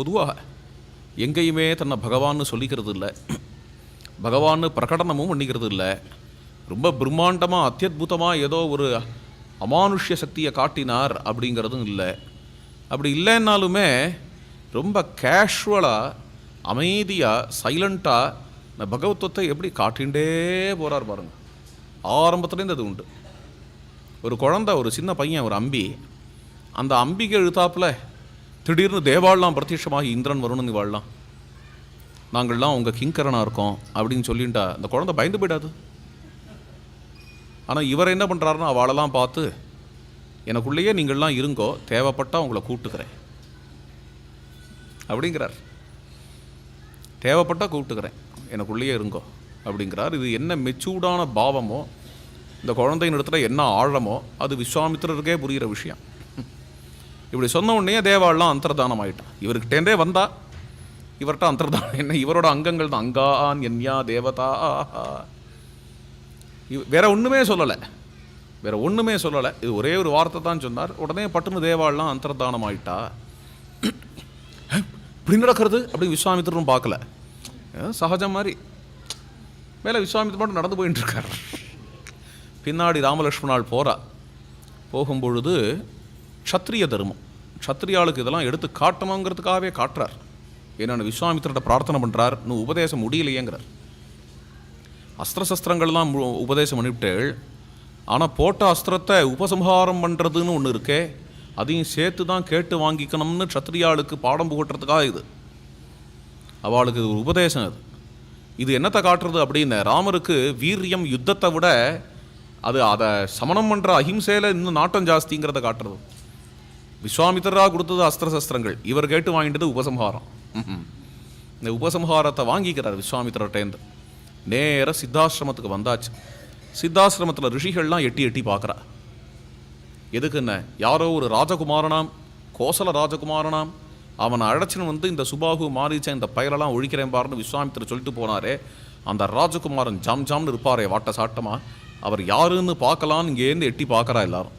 பொதுவாக எங்கேயுமே தன்னை பகவான்னு சொல்லிக்கிறது இல்லை பகவான்னு பிரகடனமும் பண்ணிக்கிறது இல்லை ரொம்ப பிரம்மாண்டமாக அத்தியுதமாக ஏதோ ஒரு அமானுஷ்ய சக்தியை காட்டினார் அப்படிங்கிறதும் இல்லை. அப்படி இல்லைன்னாலுமே ரொம்ப கேஷுவலாக அமைதியாக சைலண்ட்டாக இந்த பகவத்வத்தை எப்படி காட்டிகிட்டே போகிறார் பாருங்கள் ஆரம்பத்துலேருந்து அது உண்டு. ஒரு குழந்தை ஒரு சின்ன பையன் ஒரு அம்பி. அந்த அம்பிக்கு எழுத்தாப்பில் திடீர்னு தேவாள்லாம் பிரத்யட்சமாகி இந்திரன் வரும்னு வாழலாம். நாங்கள்லாம் உங்கள் கிங்கரனாக இருக்கோம் அப்படின்னு சொல்லிட்டா அந்த குழந்தை பயந்து போயிடாது. ஆனால் இவர் என்ன பண்ணுறாருன்னா அவளெல்லாம் பார்த்து எனக்குள்ளேயே நீங்கள்லாம் இருங்கோ தேவைப்பட்டால் உங்களை கூப்பிட்டுக்கிறேன் அப்படிங்கிறார். தேவைப்பட்டால் கூப்பிட்டுக்கிறேன் எனக்குள்ளேயே இருங்கோ அப்படிங்கிறார். இது என்ன மெச்சூர்டான பாவமோ இந்த குழந்தையின் இடத்துல என்ன ஆழமோ அது விஸ்வாமித்திரருக்கே புரிகிற விஷயம். இப்படி சொன்ன உடனே தேவாள்லாம் அந்தர்தானம் ஆகிட்டான் இவர்கிட்டேருந்தே வந்தா இவர்கிட்ட அந்தர்தானம் என்ன? இவரோட அங்கங்கள் தான். அங்கான் என்யா தேவதா. வேற ஒன்றுமே சொல்லலை. வேற ஒன்றுமே சொல்லலை. இது ஒரே ஒரு வார்த்தை தான் சொன்னார். உடனே பட்டுன்னு தேவாள்லாம் அந்தர்தானம் ஆயிட்டா இப்படி நடக்கிறது அப்படி விஸ்வாமித்திரரும் பார்க்கல. சகஜம் மாதிரி. மேலே விஸ்வாமித்திர மட்டும் நடந்து போயிட்டு இருக்கார். பின்னாடி ராமலட்சுமணால் போகிறா போகும்பொழுது க்ஷத்ரிய தர்மம். க்ஷத்ரியாளுக்கு இதெல்லாம் எடுத்து காட்டணுங்கிறதுக்காகவே காட்டுறார். என்னென்னு விஸ்வாமித்திரட்ட பிரார்த்தனை பண்ணுறார் இன்னும் உபதேசம் முடியலையேங்கிறார். அஸ்திர சஸ்திரங்கள்லாம் மு- உபதேசம் பண்ணிவிட்டேள். ஆனால் போட்ட அஸ்திரத்தை உபசம்ஹாரம் பண்ணுறதுன்னு ஒன்று இருக்கே அதையும் சேர்த்து தான் கேட்டு வாங்கிக்கணும்னு க்ஷத்ரியாளுக்கு பாடம் புகட்டுறதுக்காக இது. அவளுக்கு ஒரு உபதேசம் அது. இது என்னத்தை காட்டுறது அப்படின்னு ராமருக்கு வீரியம் யுத்தத்தை விட அது அதை சமணம் பண்ணுற அஹிம்சையில் இன்னும் நாட்டம் ஜாஸ்திங்கிறத காட்டுறது. விஸ்வாமித்திரராக கொடுத்தது அஸ்திர சஸ்திரங்கள் இவர் கேட்டு வாங்கிட்டது உபசம்ஹாரம். இந்த உபசம்ஹாரத்தை வாங்கிக்கிறார் விஸ்வாமித்திரர்டேந்து நேராக சித்தாசிரமத்துக்கு வந்தாச்சு. சித்தாசிரமத்தில் ரிஷிகள்லாம் எட்டி எட்டி பார்க்குறா எதுக்குன்னு? யாரோ ஒரு ராஜகுமாரனாம் கோசல ராஜகுமாரனாம் அவனை அழைச்சின்னு வந்து இந்த சுபாகு மாறிச்ச இந்த பயலெல்லாம் ஒழிக்கிறேன் பாருன்னு விஸ்வாமித்திரர் சொல்லிட்டு போனாரே. அந்த ராஜகுமாரன் ஜாம் ஜாம்னு இருப்பாரே வாட்ட சாட்டமாக அவர் யாருன்னு பார்க்கலான்னு இங்கேருந்து எட்டி பார்க்கறா எல்லாரும்.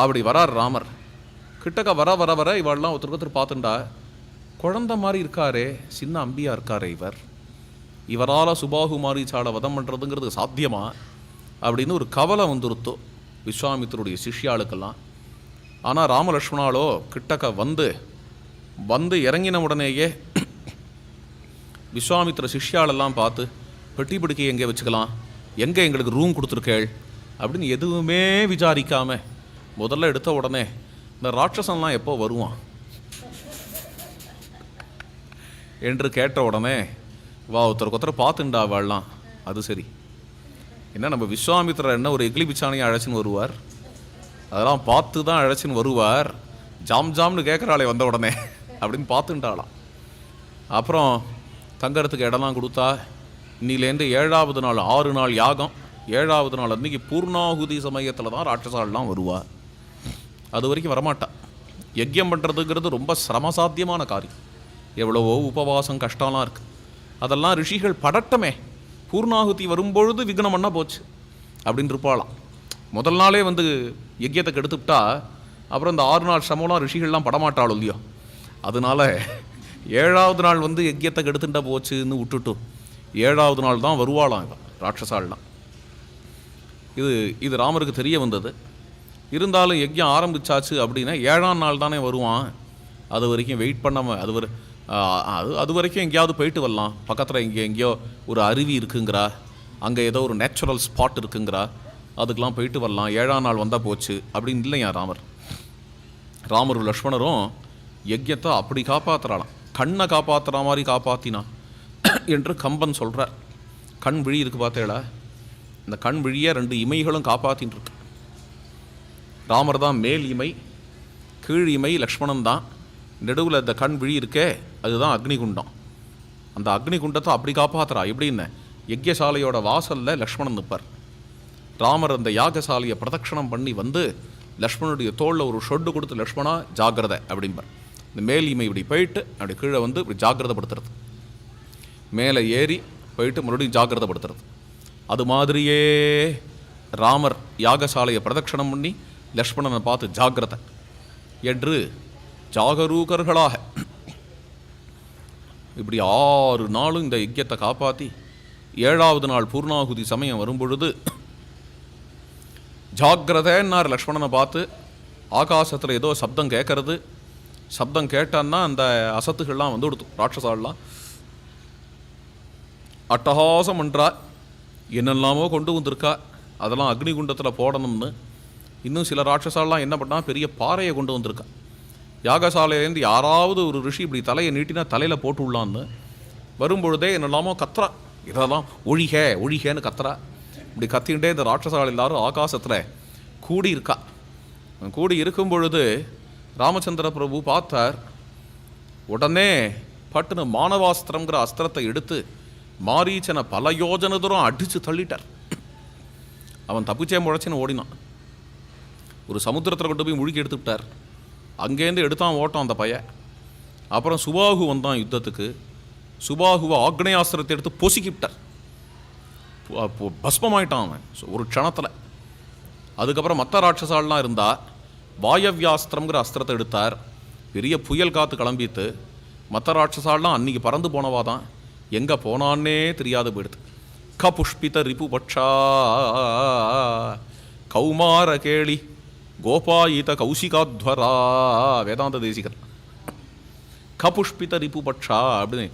அப்படி வரார் ராமர். கிட்டக்க வர வர வர இவாள்லாம் ஒருத்தர் ஒருத்தர் பார்த்துண்டா குழந்தை மாதிரி இருக்காரே சின்ன அம்பியா இருக்காரே இவர். இவரால் சுபாகு மாரிச்சாலை வதம் பண்ணுறதுங்கிறது சாத்தியமா? அப்படின்னு ஒரு கவலை வந்துருத்தோ விஸ்வாமித்தருடைய சிஷ்யாளுக்கெல்லாம். ஆனால் ராமலக்ஷ்மணாலோ கிட்டக்க வந்து வந்து இறங்கின உடனேயே விஸ்வாமித்திர சிஷ்யாலெல்லாம் பார்த்து பெட்டி பிடிக்க எங்கே வச்சுக்கலாம்? எங்கே எங்களுக்கு ரூம் கொடுத்துருக்கேள்? அப்படின்னு எதுவுமே விசாரிக்காமல் முதல்ல எடுத்த உடனே இந்த ராட்சசன்லாம் எப்போ வருவான்? என்று கேட்ட உடனே வா ஒருத்தருக்கு ஒருத்தர் பார்த்துண்டா வாழலாம் அது சரி. என்ன நம்ம விஸ்வாமித்திரர் என்ன ஒரு எகிலிபிச்சானையை அழைச்சின்னு வருவார்? அதெல்லாம் பார்த்து தான் அழைச்சின்னு வருவார். ஜாம் ஜாம்னு கேட்குறாளே வந்த உடனே அப்படின்னு பார்த்துட்டாளாம் அப்புறம் தங்கறதுக்கு இடம்லாம் கொடுத்தா இன்னிலேருந்து ஏழாவது நாள் ஆறு நாள் யாகம். ஏழாவது நாள் அன்றைக்கி பூர்ணாகுதி சமயத்தில் தான் ராட்சசாலெலாம் வருவார் அது வரைக்கும் வரமாட்டான் யஜ்யம் பண்ணுறதுங்கிறது ரொம்ப சிரமசாத்தியமான காரியம். எவ்வளவோ உபவாசம் கஷ்டம்லாம் இருக்குது அதெல்லாம் ரிஷிகள் படட்டமே. பூர்ணாகுதி வரும்பொழுது விக்னம் பண்ண போச்சு. அப்படின்னு இருப்பாளாம். முதல் நாளே வந்து யஜ்யத்தை கெடுத்துவிட்டா அப்புறம் இந்த ஆறு நாள் சிரமம்லாம் ரிஷிகள்லாம் படமாட்டாளோ இல்லையோ? அதனால ஏழாவது நாள் வந்து யஜ்யத்தை கெடுத்துட்டா போச்சுன்னு விட்டுட்டு ஏழாவது நாள் தான் வருவாளாம் இவன் ராட்சசாலாம் இது இது ராமருக்கு தெரிய வந்தது. இருந்தாலும் யஜ்யம் ஆரம்பிச்சாச்சு அப்படின்னா ஏழாம் நாள் தானே வருவான். அது வரைக்கும் வெயிட் பண்ணாமல் அது வரை அது அது வரைக்கும் எங்கேயாவது போயிட்டு வரலாம். பக்கத்தில் இங்கே எங்கேயோ ஒரு அருவி இருக்குங்கிறா. அங்கே ஏதோ ஒரு நேச்சுரல் ஸ்பாட் இருக்குங்கிறா. அதுக்கெலாம் போயிட்டு வரலாம். ஏழாம் நாள் வந்தால் போச்சு அப்படின்னு இல்லையா ராமர்? ராமரும் லக்ஷ்மணரும் யஜ்யத்தை அப்படி காப்பாற்றுறாளாம் கண்ணை காப்பாற்றுற மாதிரி காப்பாற்றினான் என்று கம்பன் சொல்கிறார் கண் விழி இருக்கு பார்த்தேடா இந்த கண் விழியை ரெண்டு இமைகளும் காப்பாற்றின்னு இருக்கு. ராமர் தான் மேல் இமை கீழ் இமை லக்ஷ்மணன் தான். நெடுவில் இந்த கண் விழி இருக்கே அதுதான் அக்னிகுண்டம். அந்த அக்னிகுண்டத்தை அப்படி காப்பாத்துறா. எப்படின்னு யஜ்யசாலையோட வாசலில் லக்ஷ்மணன் நிற்பார் ராமர் அந்த யாகசாலையை பிரதட்சணம் பண்ணி வந்து லக்ஷ்மணனுடைய தோளில் ஒரு ஷொட்டு கொடுத்து லக்ஷ்மணா ஜாக்கிரதை அப்படிம்பார். இந்த மேல் இமை இப்படி போயிட்டு அப்படி கீழே வந்து இப்படி ஜாக்கிரதைப்படுத்துறது. மேலே ஏறி போயிட்டு மறுபடியும் ஜாகிரதப்படுத்துறது அது மாதிரியே ராமர் யாகசாலையை பிரதட்சணம் பண்ணி லக்ஷ்மணனை பார்த்து ஜாக்கிரதை. என்று ஜாகரூகர்களாக இப்படி ஆறு நாளும் இந்த யஜ்யத்தை காப்பாற்றி ஏழாவது நாள் பூர்ணாகுதி சமயம் வரும்பொழுது ஜாகிரதன்னார் லக்ஷ்மணனை பார்த்து ஆகாசத்தில் ஏதோ சப்தம் கேட்கறது. சப்தம் கேட்டான்னா அந்த அசத்துகள்லாம் வந்து கொடுத்து ராட்சசாலாம் அட்டகாசம் பண்ணுறா என்னெல்லாமோ கொண்டு வந்திருக்கா அதெல்லாம் அக்னிகுண்டத்தில் போடணும்னு. இன்னும் சில ராட்சசாலாம் என்ன பண்ணால் பெரிய பாறையை கொண்டு வந்திருக்கா. யாகசாலையிலேருந்து யாராவது ஒரு ரிஷி இப்படி தலையை நீட்டினா தலையில் போட்டு விடலான்னு வரும்பொழுதே என்னெல்லாமோ கத்துறா. இதெல்லாம் ஒழிக ஒழிகன்னு கத்துறா. இப்படி கத்திக்கிட்டே இந்த ராட்சசால் எல்லாரும் ஆகாசத்தில் கூடி இருக்கா கூடி இருக்கும் பொழுது ராமச்சந்திர பிரபு பார்த்தார். உடனே பட்டுன்னு மானவாஸ்திரங்கிற அஸ்திரத்தை எடுத்து மாரீச்சனை பல யோஜனை தூரம் அடித்து தள்ளிட்டார். அவன் தப்பிச்சே முளைச்சின்னு ஓடினான். ஒரு சமுத்திரத்தில் கொண்டு போய் முழுக்கி எடுத்து விட்டார் அங்கேருந்து எடுத்தான் ஓட்டம் அந்த பையன். அப்புறம் சுபாகு வந்தான் யுத்தத்துக்கு. சுபாகுவை ஆக்னேயாஸ்திரத்தை எடுத்து பொசுக்கிவிட்டார் அப்போ பஸ்மமாயிட்டான் அவன். ஒரு க்ஷணத்தில். அதுக்கப்புறம் மற்ற ராட்சசாலெலாம் இருந்தால் வாயவ்யாஸ்திரம்ங்கிற அஸ்திரத்தை எடுத்தார். பெரிய புயல் காற்று கிளம்பித்து மற்ற ராட்சசாலெலாம் அன்னைக்கு பறந்து போனவா தான் எங்கே போனான்னே தெரியாது போயிடுது. க புஷ்பித ரிபுபட்சா கௌமார கேளி கோபாயித கௌசிகாத்வரா வேதாந்த தேசிகர். கபுஷ்பித ரிபுபட்சா அப்படின்னு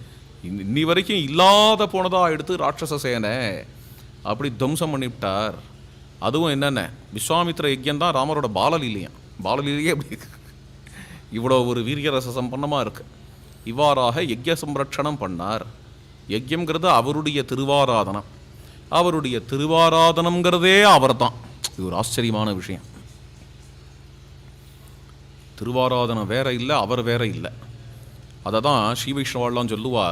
இன்னி- வரைக்கும் இல்லாத போனதா எடுத்து ராட்சச சேனை. அப்படி துவம்சம் பண்ணிவிட்டார். அதுவும் என்னென்ன? விஸ்வாமித்ர யஜ்யம் தான் ராமரோட பாலலீலையா பாலலீலையே அப்படி இருக்கு. இவ்வளோ ஒரு வீரியரச சம்பன்னமாக இருக்கு. இவ்வாறாக யஜ்ய சம்ரட்சணம் பண்ணார். யஜ்யங்கிறது அவருடைய திருவாராதனம். அவருடைய திருவாராதனம்ங்கிறதே அவர்தான். இது ஒரு ஆச்சரியமான விஷயம். திருவாராதனம் வேற இல்லை அவர் வேற இல்லை. அதை தான் ஸ்ரீ வைஷ்ணவாலாம் சொல்லுவா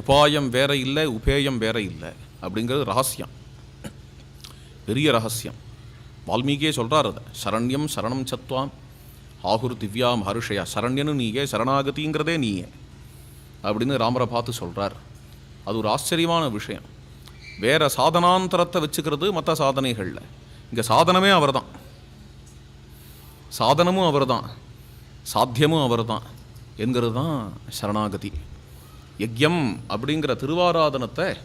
உபாயம் வேற இல்லை உபேயம் வேற இல்லை அப்படிங்கிறது ரகசியம். பெரிய ரகசியம். வால்மீகியே சொல்கிறார் அதை. சரண்யம் சரணம் சத்வாம் ஆகுர் திவ்யா மகர்ஷயா சரண்யனு நீயே சரணாகதிங்கிறதே நீயே அப்படின்னு ராமரை பார்த்து சொல்கிறார் அது ஒரு ஆச்சரியமான விஷயம். வேற சாதனாந்தரத்தை வச்சுக்கிறது மற்ற சாதனைகளில். இங்கே சாதனமே அவர் தான் சாதனமும் அவர் தான் சாத்தியமும் அவர்தான் என்கிறது தான் சரணாகதி. யஜ்யம் அப்படிங்கிற திருவாராதனத்தை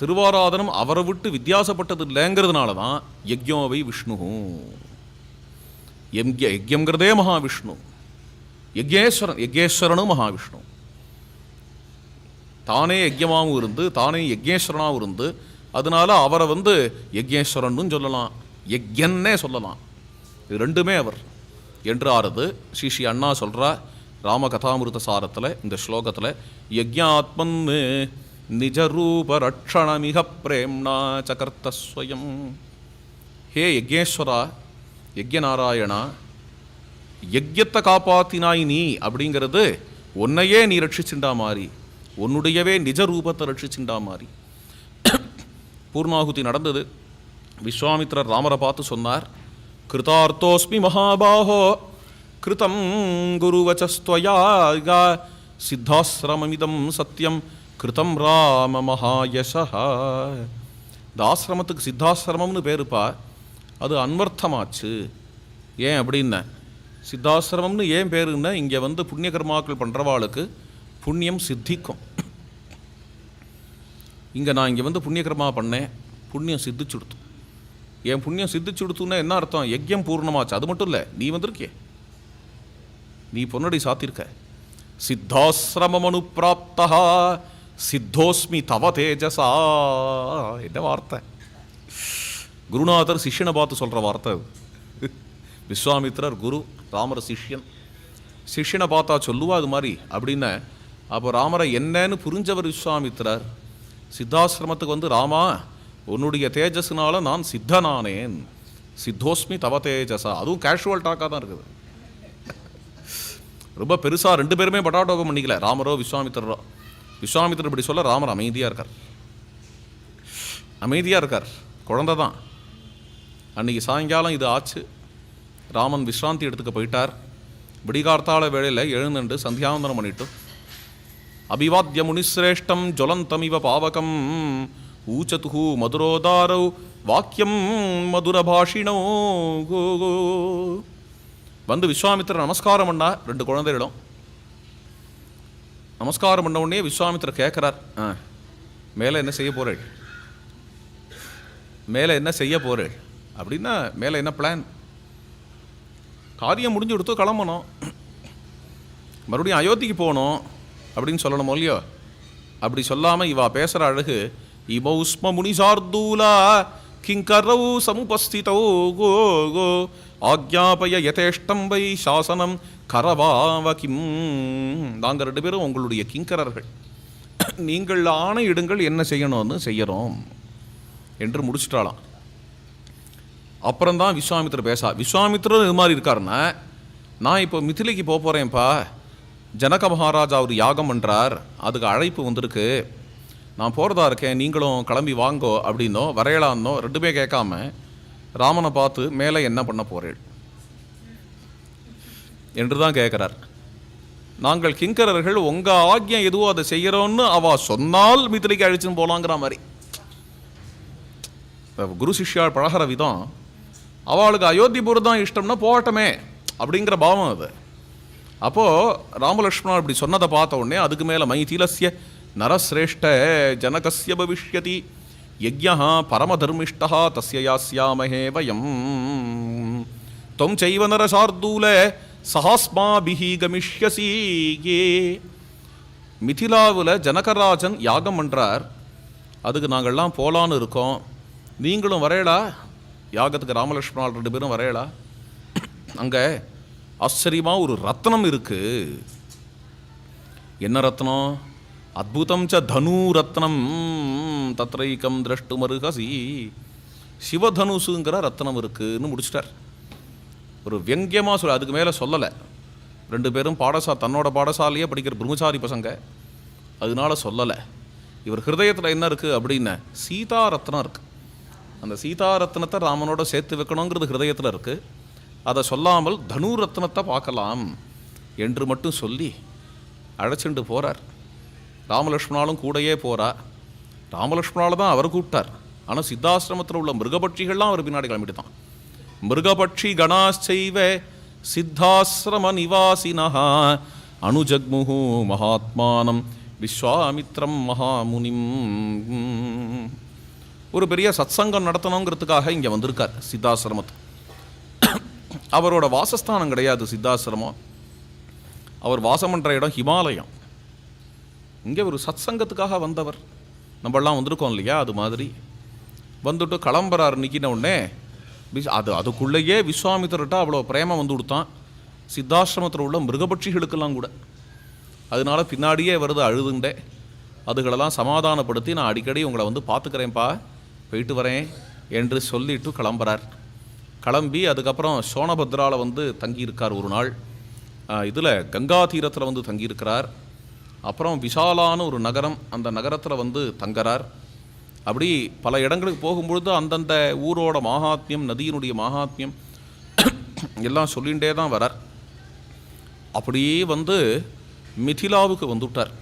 திருவாராதனம் அவரை விட்டு வித்தியாசப்பட்டது இல்லைங்கிறதுனால தான் யஜ்யோவை விஷ்ணு. யஜ்ய யஜ்யங்கிறதே மகாவிஷ்ணு. யஜ்யேஸ்வரன் யஜ்யேஸ்வரனும் மகாவிஷ்ணு. தானே யஜ்யமாகவும் இருந்து தானே யஜ்யேஸ்வரனாகவும் இருந்து அதனால அவரை வந்து யஜ்யேஸ்வரன் சொல்லலாம். யஜ்யன்னே சொல்லலாம். இது ரெண்டுமே அவர். என்று ஸ்ரீ ஸ்ரீ அண்ணா சொல்கிறா ராம கதாமிருத சாரத்தில் இந்த ஸ்லோகத்தில் யஜ்யாத்மன் நிஜரூப ரட்சணமிக பிரேம்னா சகர்த்தஸ்வயம். ஹே யஜ்யேஸ்வரா யஜ்யநாராயணா யஜ்யத்தை காப்பாத்தினாய் நீ அப்படிங்கிறது உன்னையே நீ ரட்சிச்சுண்டா மாறி உன்னுடையவே நிஜ ரூபத்தை ரட்சிச்சுண்டா மாறி. பூர்ணாகுதி நடந்தது. விஸ்வாமித்ரர் ராமரை பார்த்து சொன்னார் கிருதார்த்தோஸ்மி மகாபாஹோ கிருதம் குருவச்சஸ்துவயா சித்தாசிரமமிதம் சத்தியம் கிருதம் ராம மகாயசா இந்த ஆசிரமத்துக்கு சித்தாசிரமம்னு பேருப்பா அது அன்வர்த்தமாச்சு. ஏன் அப்படின்ன சித்தாசிரமம்னு ஏன் பேருன்னா இங்கே வந்து புண்ணிய கர்மாக்கள் பண்ணுறவாளுக்கு புண்ணியம் சித்திக்கும். இங்கே நான் இங்கே வந்து புண்ணியகர்மா பண்ணேன். புண்ணியம் சித்திச்சுடுத்து. என் புண்ணியம் சித்திச்சு கொடுத்துன்னா என்ன அர்த்தம்? யஜ்யம் பூர்ணமாச்சு. அது மட்டும் இல்லை நீ வந்திருக்கிய. நீ பொன்னடி சாத்திருக்க. சித்தாசிரமனு பிராப்தா சித்தோஸ்மி தவ தேஜசா. என்ன வார்த்தை? குருநாதர் சிஷ்யனை பார்த்து சொல்கிற வார்த்தை அது. விஸ்வாமித்திரர் குரு ராமர் சிஷ்யன். சிஷ்யனை பார்த்தா சொல்லுவா அது மாதிரி. அப்படின்னு அப்போ ராமரை என்னன்னு புரிஞ்சவர் விஸ்வாமித்திரர். சித்தாசிரமத்துக்கு வந்து ராமா உன்னுடைய தேஜஸ்னால நான் சித்தனானேன். சித்தோஸ்மி தவ தேஜசா அதுவும் கேஷுவல் டாக்காக தான் இருக்குது. ரொம்ப பெருசாக ரெண்டு பேருமே பட்டாட்டோகம் பண்ணிக்கல. ராமரோ விஸ்வாமித்திரரோ. விஸ்வாமித்திரர் இப்படி சொல்ல ராமர் அமைதியாக இருக்கார். அமைதியாக இருக்கார். குழந்தை தான். அன்னைக்கு சாயங்காலம் இது ஆச்சு. ராமன் விஸ்ராந்தி எடுத்துக்க போயிட்டார். விடிகார்த்தால வேளையில் எழுந்துண்டு சந்தியாவந்தனம் பண்ணிட்டு அபிவாத்திய முனிசிரேஷ்டம் ஜொலந்தமிவ பாவகம். ஊச்சதுகு மதுரோதாரௌ வாக்கியம் மதுரபாஷிணோ வந்து விஸ்வாமித்திரர் நமஸ்காரம் பண்ணா ரெண்டு குழந்தைகளும். நமஸ்காரம் பண்ண உடனே விஸ்வாமித்திரர் கேட்குறார் ஆ மேலே என்ன செய்ய போறேள்? மேலே என்ன செய்ய போறேள்? அப்படின்னா மேலே என்ன பிளான் காரியம் முடிஞ்சு கொடுத்து கிளம்பணும். மறுபடியும் அயோத்திக்கு போகணும் அப்படின்னு சொல்லணும் இல்லையோ? அப்படி சொல்லாமல் இவா பேசுகிற அழகு இமௌஸ்ம முனிசார்தூலா கிங்கரவு சமுபஸ்திதோ கோ கோ. ஆக்ஞாபய யதேஷ்டம் வை சாசனம் கரவாவகிம் நாங்கள் ரெண்டு பேரும் உங்களுடைய கிங்கரர்கள். நீங்கள் ஆணையிடுங்கள் என்ன செய்யணும்னு செய்யறோம் என்று முடிச்சிட்டாலாம் அப்புறம்தான் விஸ்வாமித்திரர் பேசா விஸ்வாமித்திரர் இது மாதிரி இருக்காருன்னா நான் இப்போ மிதிலைக்கு போக போகிறேன்ப்பா ஜனக மகாராஜா ஒரு யாகம் பண்ணுறார் அதுக்கு அழைப்பு வந்திருக்கு. நான் போகிறதா இருக்கேன் நீங்களும் கிளம்பி வாங்கோ அப்படின்னோ வரையலான்னோ ரெண்டுமே கேட்காம ராமனை பார்த்து மேலே என்ன பண்ண போகிறேன் என்று தான் கேட்குறார். நாங்கள் கிங்கரர்கள் உங்கள் ஆக்யம் எதுவோ அதை செய்கிறோன்னு அவ சொன்னால் மித்திரைக்கு அழிச்சுன்னு போகலாங்கிற மாதிரி. குரு சிஷ்யால் பழகிற விதம் அவளுக்கு அயோத்திபுரம் தான் இஷ்டம்னா போகட்டமே அப்படிங்கிற பாவம் அது. அப்போது ராமலக்ஷ்மணன் அப்படி சொன்னதை பார்த்த உடனே அதுக்கு மேலே மை தீலசிய நரசிரேஷ்ட ஜனகசிய பவிஷ்யதி யஜ்யா பரமதர்மிஷ்டா தஸ்ய யாஸ்யாமஹே வயம் தொம் செய்வ நரசார்தூல சஹாஸ்மாபிஹி கமிஷ்யசி ஏ மிதிலாவில் ஜனகராஜன் யாகம் பண்ணுறார் அதுக்கு நாங்கள்லாம் போகலான்னு இருக்கோம். நீங்களும் வரையலா? யாகத்துக்கு ராமலட்சுமணால் ரெண்டு பேரும் வரையலா? அங்கே ஆச்சரியமாக ஒரு ரத்னம் இருக்கு. என்ன ரத்னம்? அத்புதம் ச தனு ரத்னம் தத்ரைக்கம் திரஷ்டு மருகசி சிவதனுசுங்கிற ரத்னம் இருக்குன்னு முடிச்சிட்டார். ஒரு வியங்கியமாக சொல்ல அதுக்கு மேலே சொல்லலை. ரெண்டு பேரும் பாடசா தன்னோட பாடசாலையே படிக்கிற பிரம்மச்சாரி பசங்க. அதனால சொல்லலை. இவர் ஹிருதயத்தில் என்ன இருக்குது அப்படின்னு சீதா ரத்னம் இருக்குது அந்த சீதா ரத்னத்தை ராமனோட சேர்த்து வைக்கணுங்கிறது ஹிருதயத்தில் இருக்குது அதை சொல்லாமல் தனு ரத்னத்தை பார்க்கலாம் என்று மட்டும் சொல்லி அழைச்சிட்டு போகிறார் ராமலக்ஷ்மணாலும் கூடயே போகிறா ராமலக்ஷ்மணால் தான் அவர் கூப்பிட்டார். ஆனால் சித்தாசிரமத்தில் உள்ள மிருகபட்சிகள்லாம் அவர் பின்னாடி கிளம்பிட்டு தான் மிருகபட்சி கணாச்சைவ சித்தாசிரம நிவாசினா அனுஜக்முகு மகாத்மானம் விஸ்வாமித்ரம் மகாமுனிம். ஒரு பெரிய சத்சங்கம் நடத்தணுங்கிறதுக்காக இங்கே வந்திருக்கார் சித்தாசிரமத்து. அவரோட வாசஸ்தானம் கிடையாது சித்தாசிரமம். அவர் வாசம் பண்ணுற இடம் ஹிமாலயம். இங்கே ஒரு சத் சங்கத்துக்காக வந்தவர். நம்மளாம் வந்திருக்கோம் இல்லையா? அது மாதிரி. வந்துட்டு கிளம்புறாரு நிற்கின உடனே விஸ்- அது அதுக்குள்ளேயே விஸ்வாமித்திரர்கிட்ட அவ்வளோ பிரேமம் வந்து கொடுத்தான். சித்தாசிரமத்தில் உள்ள மிருகபட்சிகளுக்கெல்லாம் கூட. அதனால பின்னாடியே வருது அழுதுண்டே. அதுகளெல்லாம் சமாதானப்படுத்தி நான் அடிக்கடி உங்களை வந்து பார்த்துக்கிறேன்ப்பா போயிட்டு வரேன் என்று சொல்லிட்டு கிளம்புறார். கிளம்பி அதுக்கப்புறம் சோனபத்ராவில் வந்து தங்கியிருக்கார் ஒரு நாள். இதில் கங்கா தீரத்தில் வந்து தங்கியிருக்கிறார். அப்புறம் விஷாலான ஒரு நகரம் அந்த நகரத்தில் வந்து தங்குறார். அப்படி பல இடங்களுக்கு போகும்பொழுது அந்தந்த ஊரோட மகாத்மியம் நதியினுடைய மகாத்மியம் எல்லாம் சொல்லிகிட்டே தான் வரார். அப்படியே வந்து மிதிலாவுக்கு வந்துவிட்டார்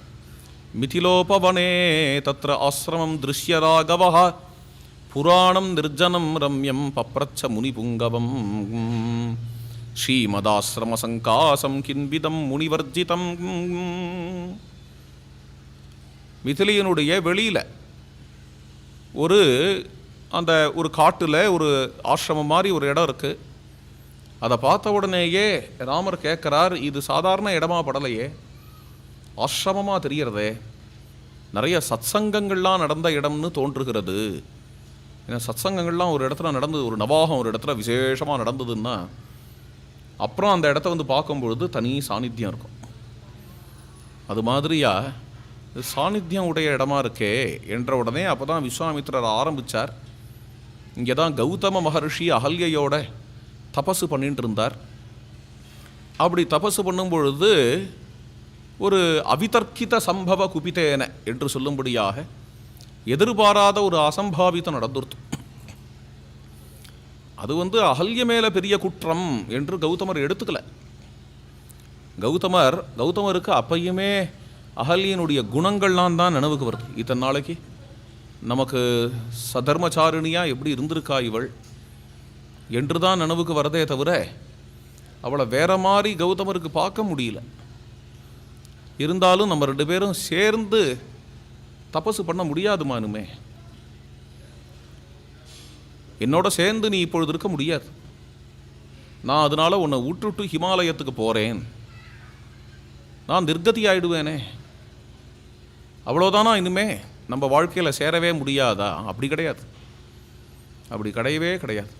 மிதிலோபவனே தத்ர ஆசிரமம் திருஷ்யராகவ புராணம் நிர்ஜனம் ரம்யம் பப்ரச்ச முனிபுங்கவம். ஸ்ரீமதாசிரம சங்காசம் கின்விதம் முனிவர்ஜிதம். மிதிலையினுடைய வெளியில். ஒரு அந்த ஒரு காட்டில் ஒரு ஆசிரமம் மாதிரி ஒரு இடம் இருக்குது அதை பார்த்த உடனேயே ராமர் கேட்குறார் இது சாதாரண இடமா படலையே. ஆசிரமமாக தெரிகிறதே. நிறைய சத்சங்கங்கள்லாம் நடந்த இடம்னு தோன்றுகிறது. ஏன்னா சத்சங்கங்கள்லாம் ஒரு இடத்துல நடந்தது ஒரு நவாகம் ஒரு இடத்துல விசேஷமாக நடந்ததுன்னா அப்புறம் அந்த இடத்த வந்து பார்க்கும்பொழுது தனி சாநித்தியம் இருக்கும். அது மாதிரியாக சாநித்தியம் உடைய இடமா இருக்கே என்ற உடனே அப்போ தான் விஸ்வாமித்ரர் ஆரம்பித்தார் இங்கே தான் கௌதம மகர்ஷி அகல்யையோட தபசு பண்ணிட்டு இருந்தார் அப்படி தபசு பண்ணும் பொழுது ஒரு அவிதர்க்கித சம்பவ குபித்தேன என்று சொல்லும்படியாக எதிர்பாராத ஒரு அசம்பாவிதம் நடந்துருத்து. அது வந்து அகல்ய மேல பெரிய குற்றம் என்று கௌதமர் எடுத்துக்கல. கௌதமர் கௌதமருக்கு அப்பயுமே அகல்யனுடைய குணங்கள்லாம் தான் நினைவுக்கு வருது. இத்தனை நாளைக்கு நமக்கு சதர்மச்சாரிணியாக எப்படி இருந்திருக்கா இவள்? என்று தான் நினைவுக்கு வரதே தவிர அவளை வேற மாதிரி கௌதமருக்கு பார்க்க முடியல. இருந்தாலும் நம்ம ரெண்டு பேரும் சேர்ந்து தபசு பண்ண முடியாதுமானுமே என்னோட சேர்ந்து நீ இப்பொழுது இருக்க முடியாது. நான் அதனால உன்னை விட்டுட்டு ஹிமாலயத்துக்கு போகிறேன் நான் நிர்கதி ஆயிடுவேனே அவ்வளோதானா இனிமே? நம்ம வாழ்க்கையில் சேரவே முடியாதா? அப்படி கிடையாது. அப்படி கிடையவே கிடையாது.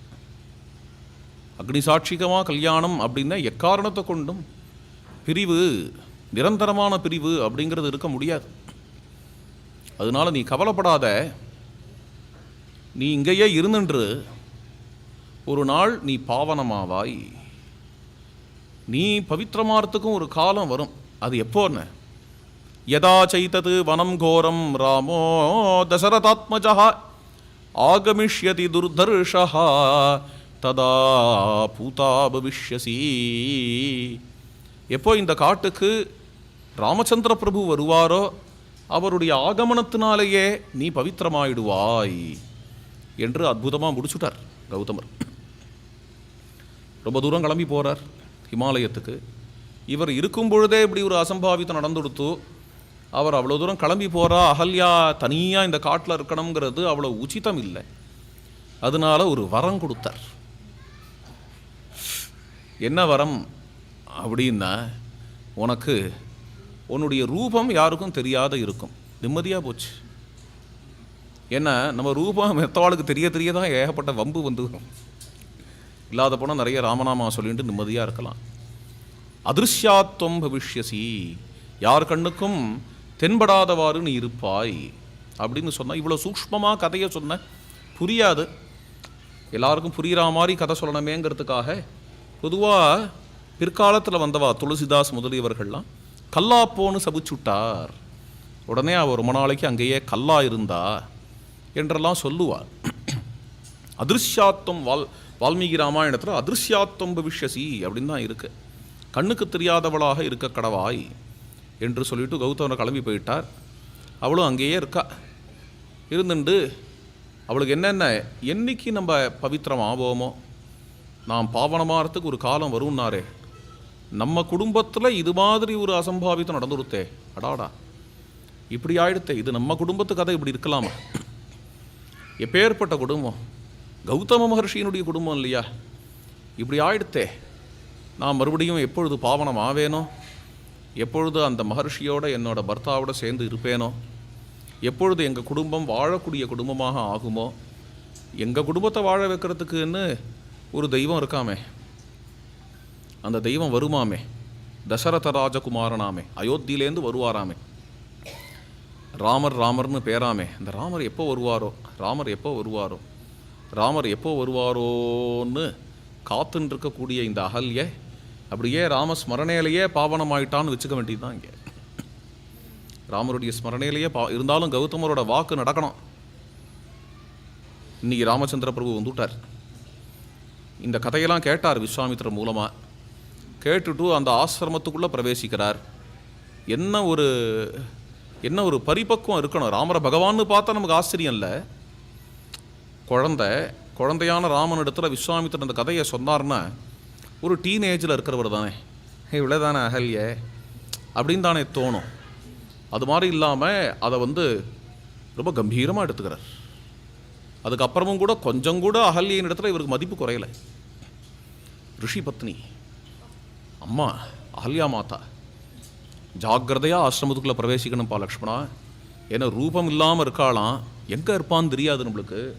அக்னி சாட்சிகமாக கல்யாணம் அப்படின்னா எக்காரணத்தை கொண்டும்? பிரிவு நிரந்தரமான பிரிவு அப்படிங்கிறது இருக்க முடியாது. அதனால நீ கவலைப்படாத. நீ இங்கேயே இருந்துன்று. ஒரு நாள் நீ பாவனமாவாய். நீ பவித்திரமாகறதுக்கும் ஒரு காலம் வரும். அது எப்போன்னு? யதா சைத்தது வனம் கோரம் ராமோ தசரதாத்மஜா ஆகமிஷ்யதி துர்தர்ஷா ததா பூதா பவிஷ்யசி எப்போ இந்த காட்டுக்கு ராமச்சந்திர பிரபு வருவாரோ அவருடைய ஆகமனத்தினாலேயே நீ பவித்திரமாயிடுவாய் என்று அற்புதமாக முடிச்சுட்டார் கௌதமர் ரொம்ப தூரம் கிளம்பி போகிறார் ஹிமாலயத்துக்கு. இவர் இருக்கும் பொழுதே இப்படி ஒரு அசம்பாவிதம் நடந்துடுத்து அவர் அவ்வளோ தூரம் கிளம்பி போகிறா அகல்யா தனியாக இந்த காட்டில் இருக்கணுங்கிறது அவ்வளோ உச்சிதம் இல்லை. அதனால ஒரு வரம் கொடுத்தார். என்ன வரம் அப்படின்னா உனக்கு உன்னுடைய ரூபம் யாருக்கும் தெரியாத இருக்கும். நிம்மதியாக போச்சு. ஏன்னா நம்ம ரூபம் மெத்தவாளுக்கு தெரிய தெரிய தான் ஏகப்பட்ட வம்பு வந்து இல்லாத போனால் நிறைய ராமநாமா சொல்லிட்டு நிம்மதியாக இருக்கலாம். அதிருஷ்யாத்வம் பவிஷ்யசி. யார் கண்ணுக்கும் தென்படாதவாறு நீ இருப்பாய். அப்படின்னு சொன்னால் இவ்வளோ சூக்ஷ்மமாக கதையை சொன்ன புரியாது. எல்லாருக்கும் புரிகிற மாதிரி கதை சொல்லணுமேங்கிறதுக்காக பொதுவாக பிற்காலத்தில் வந்தவா துளசிதாஸ் முதலியவர்கள்லாம் கல்லாப்போன்னு சபிச்சுட்டார். உடனே அவர் ரொம்ப நாளைக்கு அங்கேயே கல்லா இருந்தா என்றெல்லாம் சொல்லுவார். அதிர்ஷ்யாத்தம் வால் வால்மீகி ராமாயணத்தில் அதிருஷ்யாத்வம் பவிஷ்யசி அப்படின்னு தான் இருக்கு. கண்ணுக்கு தெரியாதவளாக இருக்க கடவாய். என்று சொல்லிட்டு கௌதமனை கிளம்பி போயிட்டார். அவளும் அங்கேயே இருக்கா. இருந்துண்டு அவளுக்கு என்னென்ன என்றைக்கு நம்ம பவித்திரம் ஆவோமோ நாம் பாவனமாகறதுக்கு ஒரு காலம் வரும்னாரே நம்ம குடும்பத்தில் இது மாதிரி ஒரு அசம்பாவிதம் நடந்துருத்தே அடாடா. இப்படி ஆயிடுத்தே இது நம்ம குடும்பத்து கதை இப்படி இருக்கலாமா? எப்பேற்பட்ட குடும்பம்? கௌதம மகர்ஷியினுடைய குடும்பம் இல்லையா? இப்படி ஆயிடுத்தே நான் மறுபடியும் எப்பொழுது பாவனம் ஆவேனோ? எப்பொழுது அந்த மகர்ஷியோட என்னோட பர்த்தாவோட சேர்ந்து இருப்பேனோ? எப்பொழுது எங்கள் குடும்பம் வாழக்கூடிய குடும்பமாக ஆகுமோ? எங்கள் குடும்பத்தை வாழ வைக்கிறதுக்குன்னு ஒரு தெய்வம் இருக்காமே. அந்த தெய்வம் வருமாமே. தசரத ராஜகுமாரனாமே. அயோத்தியிலேருந்து வருவாராமே. ராமர் ராமர்னு பேராமே. அந்த ராமர் எப்போ வருவாரோ? ராமர் எப்போ வருவாரோ? ராமர் எப்போ வருவாரோன்னு காத்துன்னு இருக்கக்கூடிய இந்த அகல்யை அப்படியே ராம ஸ்மரணையிலேயே பாவனமாயிட்டான்னு வச்சுக்க வேண்டியதுதான் இங்கே. ராமருடைய ஸ்மரணையிலேயே பா இருந்தாலும் கௌதமரோட வாக்கு நடக்கணும். இன்னைக்கு ராமச்சந்திர பிரபு வந்துவிட்டார் இந்த கதையெல்லாம் கேட்டார் விஸ்வாமித்திரர் மூலமாக கேட்டுட்டு அந்த ஆசிரமத்துக்குள்ளே பிரவேசிக்கிறார். என்ன ஒரு என்ன ஒரு பரிபக்குவம் இருக்கணும்? ராமரை பகவான்னு பார்த்தா நமக்கு ஆச்சரியம் இல்லை. குழந்தை குழந்தையான ராமன் இடத்துல விஸ்வாமித்திரன் அந்த கதையை சொன்னார்னா ஒரு டீனேஜில் இருக்கிறவர் தானே. இவ்வளோ தானே அகல்ய? அப்படின்னு தானே தோணும். அது மாதிரி இல்லாமல் அதை வந்து ரொம்ப கம்பீரமாக எடுத்துக்கிறார். அதுக்கப்புறமும் கூட கொஞ்சம் கூட அகல்யின் இடத்துல இவருக்கு மதிப்பு குறையலை. ரிஷி பத்னி அம்மா அகல்யா மாதா ஜாக்கிரதையாக ஆசிரமத்துக்குள்ளே பிரவேசிக்கணும்ப்பா லக்ஷ்மணா. ஏன்னா ரூபம் இல்லாமல் இருக்காளாம். எங்கே இருப்பான்னு தெரியாது நம்மளுக்கு.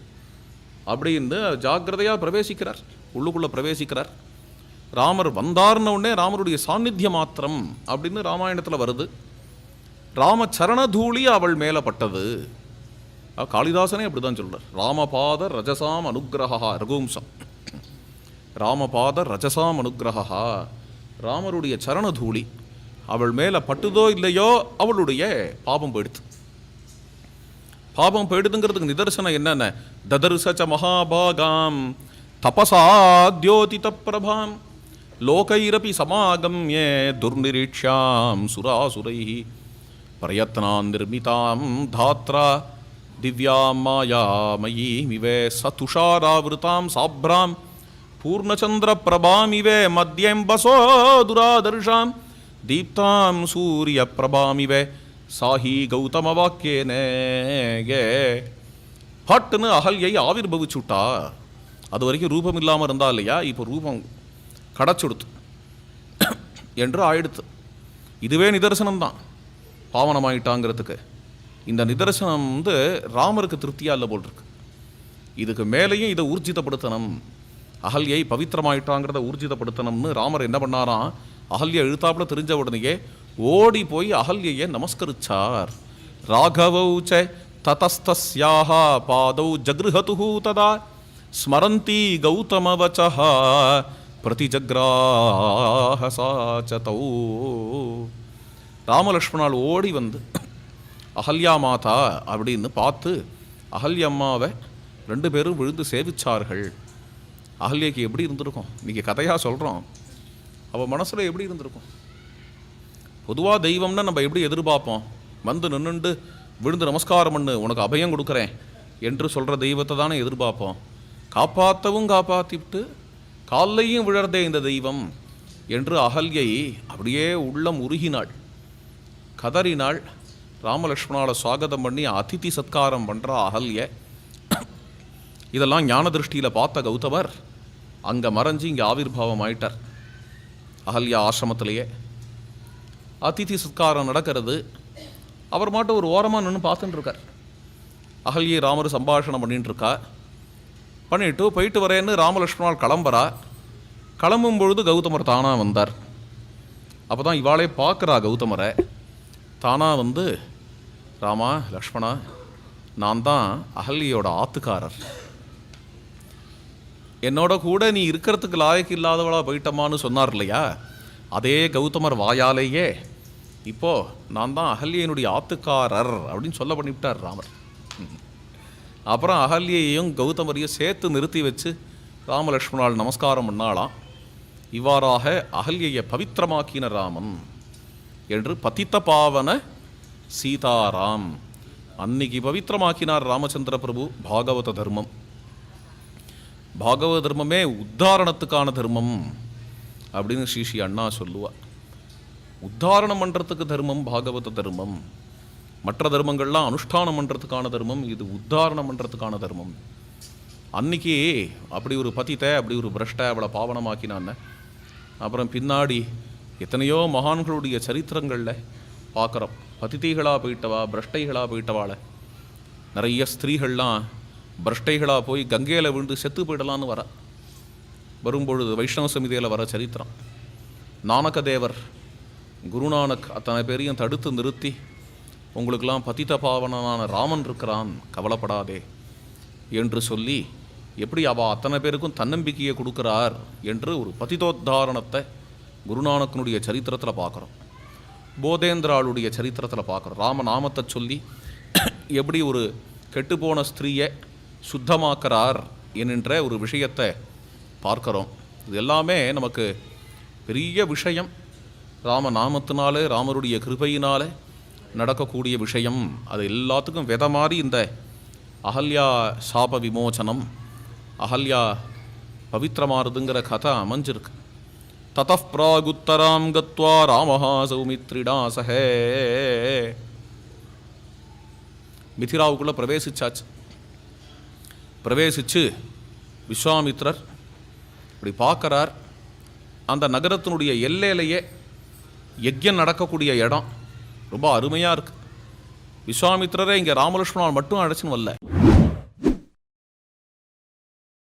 அப்படின்னு ஜாக்கிரதையாக பிரவேசிக்கிறார். உள்ளுக்குள்ளே பிரவேசிக்கிறார். ராமர் வந்தார்ன உடனே ராமருடைய சாநித்திய மாத்திரம் அப்படின்னு ராமாயணத்தில் வருது. ராம சரணதூளி அவள் மேலே பட்டது. காளிதாசனே அப்படி தான் சொல்கிறார் ராமபாத ரஜசாம் அனுகிரகா ரகுவம்சம் ராமபாத ரஜசாம் அனுகிரகா ராமருடைய சரணதூளி அவள் மேலே பட்டுதோ இல்லையோ அவளுடைய பாபம் போயிடுது. பாபம் போயிடுதுங்கிறதுக்கு நிதர்சனம் என்னென்ன? ததர்சச்ச மகாபாகாம் தபசா தியோதித பிரபாம். லோகைரபி சமாகம்ய துர்நிரீட்சாம் சுராசுரை. பிரயத்னான் நிர்மிதாம் தாத்ரா திவ்யாம் மாயாமயீமிவே சதுஷாராவிருதாம் சாப்ராம் பூர்ணச்சந்திர பிரபாமிவே மத்தியம்பசோ துராதர்ஷாம் தீப்தாம் சூரிய பிரபாமிவே சாஹி கௌதம வாக்கியனே பட்டுன்னு அகல்யை ஆவிர்பவிச்சுட்டா. அது வரைக்கும் ரூபம் இல்லாமல் இருந்தா இல்லையா? இப்போ ரூபம் கடச்சுடுத்து என்று ஆயிடுத்து. இதுவே நிதர்சனம்தான். பாவனமாயிட்டாங்கிறதுக்கு. இந்த நிதர்சனம் வந்து ராமருக்கு திருப்தியாக இல்லை போல் இருக்கு. இதுக்கு மேலேயும் இதை ஊர்ஜிதப்படுத்தணும். அகல்யை பவித்திரமாயிட்டாங்கிறத ஊர்ஜிதப்படுத்தணும்னு ராமர் என்ன பண்ணாராம் அகல்யை எழுத்தாப்புல தெரிஞ்ச உடனேயே ஓடி போய் அகல்யையே நமஸ்கரிச்சார். ராகவௌ ச ததஸ்தஸ்யாக பாதௌ ஜக்ருஹதுஹூ ததா. ஸ்மரந்தி கௌதமவச்சா பிரதிஜக்ராஹ சாச்சதௌ ராமலக்ஷ்மணால் ஓடி வந்து அகல்யா மாதா அப்படின்னு பார்த்து அகல்யம்மாவை ரெண்டு பேரும் விழுந்து சேவிச்சார்கள். அகல்யாக்கு எப்படி இருந்திருக்கும்? இன்றைக்கி கதையாக சொல்கிறோம் அவள் மனசில் எப்படி இருந்திருக்கும்? பொதுவாக தெய்வம்னா நம்ம எப்படி எதிர்பார்ப்போம்? வந்து நின்றுண்டு விழுந்து நமஸ்காரம் பண்ணு உனக்கு அபயம் கொடுக்குறேன் என்று சொல்கிற தெய்வத்தை தானே எதிர்பார்ப்போம். காப்பாற்றவும் காப்பாற்றிவிட்டு காலையும் விழறதே இந்த தெய்வம் என்று அகல்யை அப்படியே உள்ளம் உருகினாள். கதறினாள். ராமலக்ஷ்மணால சுவாகதம் பண்ணி அதிதி சத்காரம் பண்ணுறா அகல்ய. இதெல்லாம் ஞான திருஷ்டியில் பார்த்த கௌதமர் அங்கே மறைஞ்சு இங்கே ஆவிர்வாவம் ஆயிட்டார். அகல்யா ஆசிரமத்திலேயே. அதிதி சத்காரம் நடக்கிறது. அவர் மாட்டும் ஒரு ஓரமாக நின்று பார்த்துட்டுருக்கார் அகல்யை ராமர் சம்பாஷணம் பண்ணிட்டு பண்ணிவிட்டு போயிட்டு வரேன்னு ராமலட்சுமணால் கிளம்புறா. கிளம்பும் பொழுது கௌதமர் தானாக வந்தார். அப்போ தான் இவாளே பார்க்குறா கௌதமரை. தானாக வந்து ராமா லக்ஷ்மணா நான் தான் அகல்யோட ஆத்துக்காரர். என்னோட கூட நீ இருக்கிறதுக்கு லாயக்கு இல்லாதவளா போயிட்டமான்னு சொன்னார் இல்லையா? அதே கௌதமர் வாயாலேயே இப்போ நான் தான் அகல்யனுடைய ஆத்துக்காரர் அப்படின்னு சொல்ல பண்ணிவிட்டார் ராமர். அப்புறம் அகல்யையும் கௌதமரையும் சேர்த்து நிறுத்தி வச்சு ராமலக்ஷ்மணால் நமஸ்காரம் பண்ணாளாம். இவ்வாறாக அகல்யையை பவித்திரமாக்கின ராமன் என்று பதித்த பாவன சீதாராம். அன்னைக்கு பவித்திரமாக்கினார் ராமச்சந்திர பிரபு பாகவத தர்மம். பாகவத தர்மமே உத்தாரணத்துக்கான தர்மம் அப்படின்னு ஸ்ரீ ஸ்ரீ அண்ணா சொல்லுவா. உத்தாரணம் பண்ணுறதுக்கு தர்மம் பாகவத தர்மம். மற்ற தர்மங்கள்லாம் அனுஷ்டானம் பண்ணுறதுக்கான தர்மம் இது உத்தாரணம் பண்ணுறதுக்கான தர்மம். அன்னைக்கு அப்படி ஒரு பதித்தை அப்படி ஒரு பிரஷ்ட அவளை பாவனமாக்கினான்னு அப்புறம் பின்னாடி எத்தனையோ மகான்களுடைய சரித்திரங்களில் பார்க்குறோம் பதிதிகளாக போயிட்டவா பிரஷ்டைகளாக போயிட்டவாளை. நிறைய ஸ்திரீகள்லாம் பிரஷ்டைகளாக போய் கங்கையில் விழுந்து செத்து போயிடலான்னு வர. வரும்பொழுது வைஷ்ணவ சமிதியில் வர சரித்திரம். நானக தேவர் குருநானக் அத்தனை பேரையும் தடுத்து நிறுத்தி உங்களுக்கெல்லாம் பதித்த பாவனனான ராமன் இருக்கிறான் கவலைப்படாதே. என்று சொல்லி எப்படி அவ அத்தனை பேருக்கும் தன்னம்பிக்கையை கொடுக்கிறார்? என்று ஒரு பதிதோத்தாரணத்தை குருநானக்கனுடைய சரித்திரத்தில் பார்க்குறோம். போதேந்திராளுடைய சரித்திரத்தில் பார்க்குறோம். ராமநாமத்தை சொல்லி எப்படி ஒரு கெட்டுப்போன ஸ்திரீயை சுத்தமாக்கிறார்? என்கின்ற ஒரு விஷயத்தை பார்க்குறோம். இது எல்லாமே நமக்கு பெரிய விஷயம். ராம நாமத்தினாலே ராமருடைய கிருபையினாலே நடக்கக்கூடிய விஷயம். அது எல்லாத்துக்கும் வித மாதிரி இந்த அகல்யா சாப விமோச்சனம் அகல்யா பவித்திரமாறுதுங்கிற கதை அமைஞ்சிருக்கு. தத்தப்பிராகுத்தராம் கத்வா ராமஹா சௌமித்ரிடா சஹே. மிதிராவுக்குள்ளே பிரவேசிச்சாச்சு. பிரவேசித்து விஸ்வாமித்ரர் இப்படி பார்க்குறார். அந்த நகரத்தினுடைய எல்லையிலேயே யஜ்யம் நடக்கக்கூடிய இடம். ரொம்ப அருமையாக இருக்கு. விஸ்வாமித்ரரை இங்கே ராமலட்சுமணால் மட்டும் அழைச்சின்னு வரல.